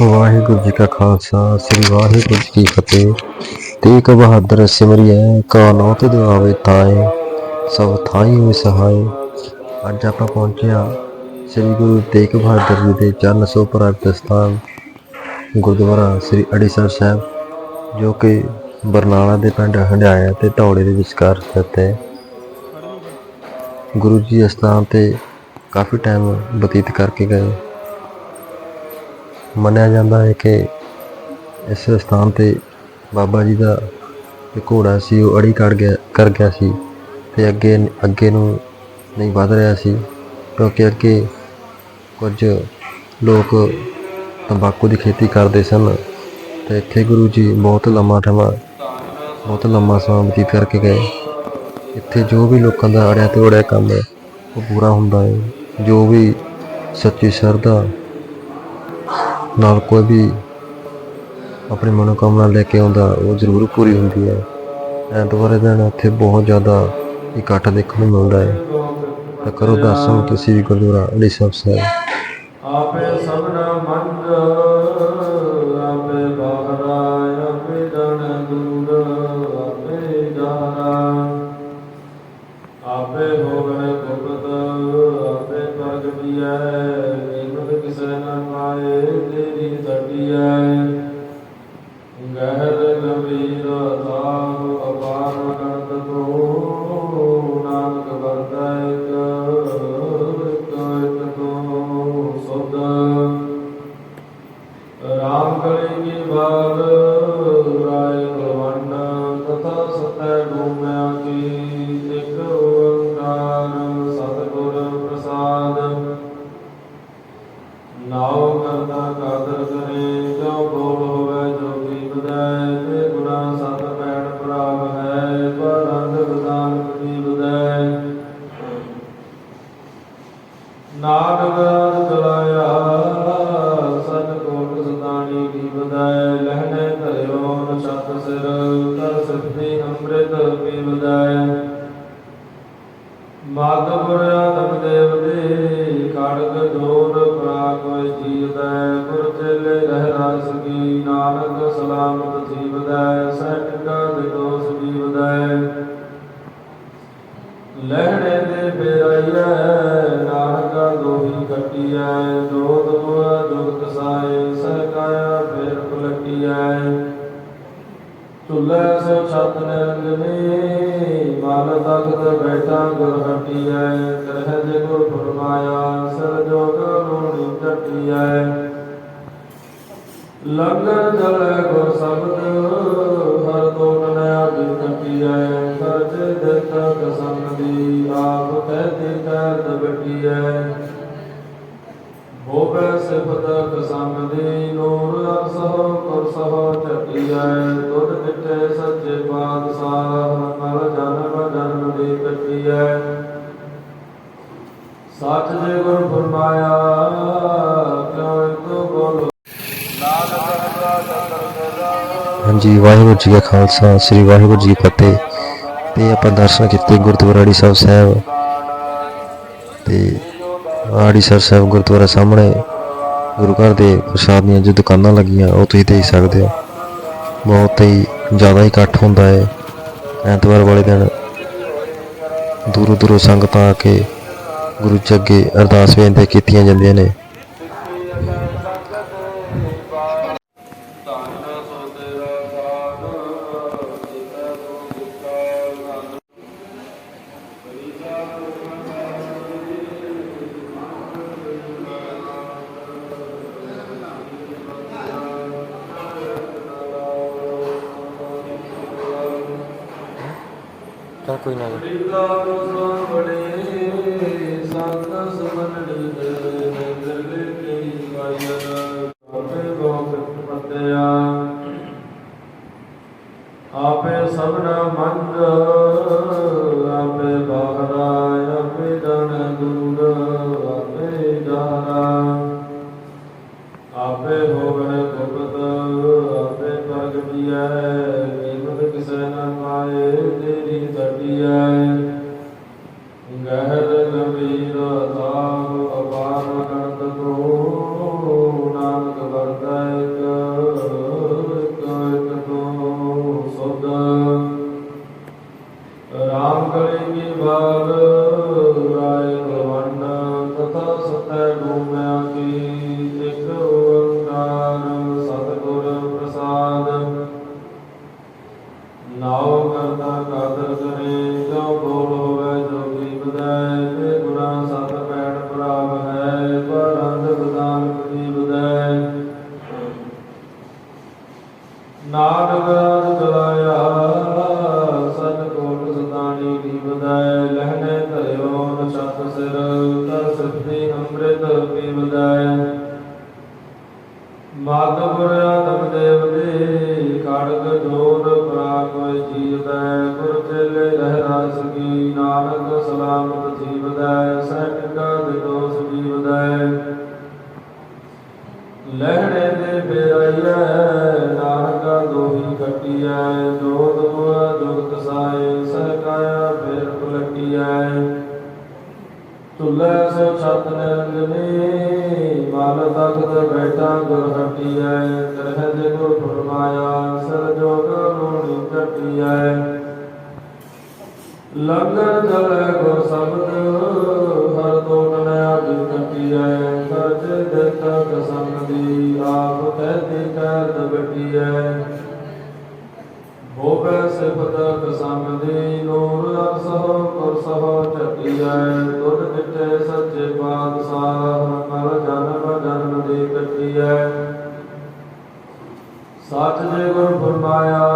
ਵਾਹਿਗੁਰੂ ਜੀ ਕਾ ਖਾਲਸਾ, ਸ੍ਰੀ ਵਾਹਿਗੁਰੂ ਜੀ ਕੀ ਫਤਿਹ। ਤੇਗ ਬਹਾਦਰ ਸਿਮਰਿਐ ਕਾਨੋ ਤੇ ਦੁਆਵੇ ਤਾਏ, ਸਭ ਥਾਈ ਹੋਏ ਸਹਾਏ। ਅੱਜ ਆਪਾਂ ਪਹੁੰਚਿਆ ਸ੍ਰੀ ਗੁਰੂ ਤੇਗ ਬਹਾਦਰ ਜੀ ਦੇ ਚਰਨ ਸੋ ਪ੍ਰਾਪਤ ਸਥਾਨ, ਗੁਰਦੁਆਰਾ ਸ੍ਰੀ ਅੜੀਸਰ ਸਾਹਿਬ, ਜੋ ਕਿ ਬਰਨਾਲਾ ਦੇ ਪਿੰਡ ਹੰਡਾਇਆ ਤੇ ਧੌਲੇ ਦੇ ਵਿਚਕਾਰ ਸਥਿਤ ਹੈ। ਗੁਰੂ ਜੀ ਇਸ ਸਥਾਨ ਤੇ ਕਾਫੀ ਟਾਈਮ ਬਤੀਤ ਕਰਕੇ ਗਏ। ਮੰਨਿਆ ਜਾਂਦਾ ਹੈ ਕਿ ਇਸ ਸਥਾਨ ਤੇ ਬਾਬਾ ਜੀ ਦਾ ਜੋ ਘੋੜਾ ਸੀ, ਉਹ ਅੜੀ ਕਰ ਗਿਆ ਕਰ ਗਿਆ ਸੀ ਤੇ ਅੱਗੇ ਅੱਗੇ ਨੂੰ ਨਹੀਂ ਵਧ ਰਿਹਾ ਸੀ ਕਿਉਂਕਿ ਅੱਗੇ ਕੁਝ ਲੋਕ ਤੰਬਾਕੂ ਦੀ ਖੇਤੀ ਕਰਦੇ ਸਨ ਤੇ ਇੱਥੇ ਗੁਰੂ ਜੀ ਬਹੁਤ ਲੰਮਾ ਸਮਾਂ, ਬਹੁਤ ਲੰਮਾ ਸਮਾਂ ਬਤੀਤ ਕਰਕੇ ਗਏ। ਇੱਥੇ ਜੋ ਵੀ ਲੋਕਾਂ ਦਾ ਅੜਿਆ ਤੇ ਉੜਿਆ ਕੰਮ ਹੈ, ਉਹ ਪੂਰਾ ਹੁੰਦਾ ਹੈ। ਜੋ ਵੀ ਸੱਚੀ ਸ਼ਰਧਾ ਨਾਲ ਕੋਈ ਵੀ ਆਪਣੀ ਮਨੋਕਾਮਨਾ ਲੈ ਕੇ ਆਉਂਦਾ, ਉਹ ਜ਼ਰੂਰ ਪੂਰੀ ਹੁੰਦੀ ਹੈ। ਐਤਵਾਰ ਦੇ ਦਿਨ ਉੱਥੇ ਬਹੁਤ ਜ਼ਿਆਦਾ ਇਕੱਠ ਦੇਖਣ ਨੂੰ ਮਿਲਦਾ ਹੈ। ਤਾਂ ਕਰੋ ਦਰਸ਼ਨ, ਤੁਸੀਂ ਵੀ ਗੁਰਦੁਆਰਾ ਅਲੀ ਸਾਹਿਬ ਸਾਹਿਬ। ਆਪੇ ਸਭਨਾ ਮੰਗ, ਆਪੇ ਬਾਹਰਾ ਆਪੇ ਜਨ ਦੂਰ, ਆਪੇ ਜਾਰਾ ਆਪੇ ਹੋਵਨ ਗੁਪਤ, ਆਪੇ ਪ੍ਰਗਟਿਐ ਸਤੈ ਤਰ ਸਿੱਧੀ ਅੰਮ੍ਰਿਤ ਪੀ ਬਦੈ ਮਾਤਪੁਰ ਦੇ ਖੜਗ ਜੋਰ ਪਰਾ ਜੀਵਦੈ। ਗੁਰ ਚੇਲੇ ਰਹਿ ਰਸ ਕੀ ਨਾਨਕ ਸਲਾਮਤ ਜੀਵਦੈ। ਸਹਿਟਕਾ ਦੇ ਦੋਸ ਜੀਵਦੈ। ਲਹਿਣੇ ਦੇ ਫੇਰਾਈਐ ਨਾਨਕਾ ਦੋਹੀ ਕੱਟੀਐ। ਚੁੱਲ੍ਹੇ ਸੋ ਛਤ ਨਿਰੰਜਨੀ ਮਨ ਤਖਤ ਬੈਠਾ ਗੁਰ ਹਟੀਐ ਕਰਹਿ ਜੇ ਗੁਰ ਫਰਮਾਇਆ ਸਰ ਜੋਗ ਲੋਣੀ ਟਟੀਐ ਲੰਗਰ ਜਲੇ ਗੁਰ ਸ਼ਬਦ, ਹਰ ਤੋਟ ਨ ਆਦੀ ਟਟੀਐ ਖਰਚ ਦਿੱਤ ਕਸਮ ਦੀ ਆਪ ਕਹਤੇ ਕਰ ਦਬਟੀਐ ਹੋਵੇ ਸਿਫਤ ਕਸਮ ਦੀ ਨੂਰ ਅਰਸਹੁ ਕੁਰਸਹੁ ਚੱਟੀਐ ਦੁੱਧ ਮਿੱਠੇ ਸੱਚ ਗੁਰ ਫਰਮਾਇਆ ਕਿਉ ਤੋ ਬੋਲੋ। ਹਾਂਜੀ, ਵਾਹਿਗੁਰੂ ਜੀ ਕਾ ਖਾਲਸਾ, ਸ੍ਰੀ ਵਾਹਿਗੁਰੂ ਜੀ ਕੀ ਫਤਿਹ। ਤੇ ਆਪਾਂ ਦਰਸ਼ਨ ਕੀਤੇ ਗੁਰਦੁਆਰਾ ਅੜੀ ਸਾਹਿਬ ਸਾਹਿਬ। ਤੇ ਆੜੀ ਸਰ ਸਾਹਿਬ ਗੁਰਦੁਆਰਾ ਸਾਹਮਣੇ ਗੁਰੂ ਘਰ ਦੇ ਪ੍ਰਸ਼ਾਦ ਦੀਆਂ ਜੋ ਦੁਕਾਨਾਂ ਲੱਗੀਆਂ, ਉਹ ਤੁਸੀਂ ਦੇਖ ਸਕਦੇ ਹੋ। ਬਹੁਤ ਹੀ ਜ਼ਿਆਦਾ ਇਕੱਠ ਹੁੰਦਾ ਹੈ। ਐਤਵਾਰ ਵਾਲੇ ਦਿਨ ਦੂਰੋਂ ਦੂਰੋਂ ਸੰਗਤਾਂ ਆ ਕੇ ਗੁਰੂ ਜੀ ਅੱਗੇ ਅਰਦਾਸ ਬੇਨਤੀ ਕੀਤੀਆਂ ਜਾਂਦੀਆਂ ਨੇ। ਕੋਈ ਨਾ ਕਹਿਦ ਨਵੀਰ ਤਾਪ ਅਪਾਰ ਅਨੰਤ ਕੋ ਨਾਨਕ ਵਰਤੈ ਸੁਧ। ਰਾਮ ਕਰੇ ਕੀ ਬਾਤ ਜੀ ਕੀ ਬਦਾਇ ਧਰਿਓ ਨਛਤ ਸਿਰ ਤਰ ਸਿੱਧੀ ਅੰਮ੍ਰਿਤ ਪੀ ਮਾਧਵਰ ਆਦਮ ਦੇਵ ਦੇ ਖੜਗ ਜੋਰ ਪ੍ਰਾਗੋਇ ਜੀਵੈ ਗੁਰ ਚੇਲੇ ਰਹਿ ਰਾਸ ਕੀ ਨਾਨਕ ਸਲਾਮਤ ਜੀਵਦੈ। ਸਹਿਟਕਾ ਦਿਦੋਸ ਜੀਵਦੈ ਲਹਿਣੇ ਦੇ ਬੇਰਾਇਆ ਦੋਹੀ ਖਟੀਐ ਜੋਤ ਮੁਆ ਜੁਗਤ ਸਾਏ ਸਹਿਕਾਇਆ ਫੇਰ ਪਲਟੀਐ ਤੁਲੇ ਸੋ ਛਤ ਨਿਰੰਜਨੀ ਮਾਲ ਤਖਤ ਬੈਠਾ ਗੁਰ ਹਟੀਐ। ਤਰਹ ਦੇ ਗੁਰ ਫਰਮਾਇਆ ਸਰ ਜੋਗ ਲੋਣੀ ਕਟੀਐ ਲੰਗਰ ਚਲੇ ਗੁਰ ਸ਼ਬਦ, ਹਰ ਤੋਟਨ ਆਦਿ ਕਟੀਐ ਸਰਜ ਦਿੱਤ ਕਸਮ ਦੀ ਆਪ ਕਹਤੀ ਕਰਦ ਬਟੀਐ ਹੋਵੇ ਸਿਫਤ ਕਸਮ ਨੂਰ ਅਰਸਹੁ ਕੁਰਸਹੁ ਚੱਕੀਐ। ਤੁਧ ਕਿਤੇ ਸੱਚੇ ਪਾਤਸ਼ਾਹ ਮਰ ਜਨਮ ਜਨਮ ਦੀ ਕੱਟੀਐ ਸੱਚ ਜੇ ਗੁਰ ਫਰਮਾਇਆ